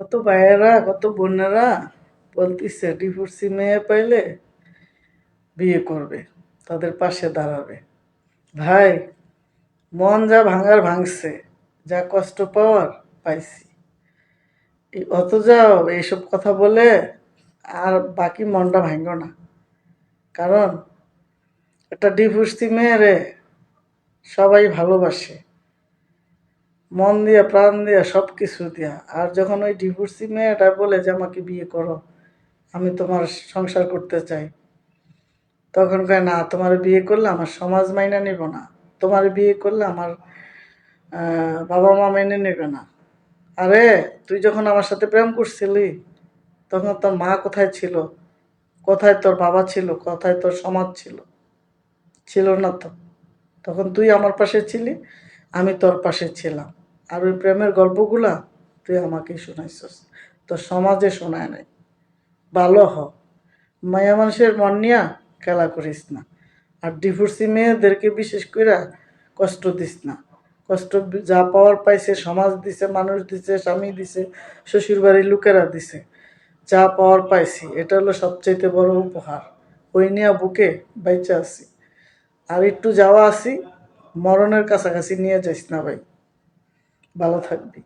কত ভাইয়েরা, কত বোনেরা বলতিছে ডিভোর্সি মেয়ে পাইলে বিয়ে করবে, তাদের পাশে দাঁড়াবে। ভাই, মন যা ভাঙার ভাঙছে, যা কষ্ট পাওয়ার পাইছি। অত যাও এইসব কথা বলে আর বাকি মনটা ভাঙো না। কারণ একটা ডিভোর্সি মেয়েরে সবাই ভালোবাসে। মন দিয়া, প্রাণ দিয়া সব কিছু দিয়া। আর যখন ওই ডিভোর্সি মেয়েটা বলে যে, আমাকে বিয়ে করো, আমি তোমার সংসার করতে চাই। তখন কয়, না, তোমার বিয়ে করলে আমার সমাজ মাইনা নেব না। তোমার বিয়ে করলে আমার বাবা মা মেনে নেবে না। আরে, তুই যখন আমার সাথে প্রেম করছিলি, তখন তোর মা কোথায় ছিল? কোথায় তোর বাবা ছিল? কোথায় তোর সমাজ ছিল? ছিল না তো। তখন তুই আমার পাশে ছিলি আমি তোর পাশে ছিলাম। আর ওই প্রেমের গল্পগুলা তুই আমাকে শোনাইছস। তোর সমাজে শোনায় নাই। ভালো হ। মায়া মানুষের মন নিয়া খেলা করিস না। আর ডিভোর্সি মেয়েদেরকে বিশেষ করে কষ্ট দিস না। কষ্ট যা পাওয়ার পাইছে, সমাজ দিছে, মানুষ দিছে, স্বামী দিছে শ্বশুর বাড়ির লোকেরা দিছে। যা পাওয়ার পাইছি, এটা হলো সবচাইতে বড় উপহার। ওই নিয়ে বুকে বাইচা আছি। আর একটু যাওয়া আছি মরণের কাছাকাছি নিয়ে যাইস না ভাই। ভালো থাকবি।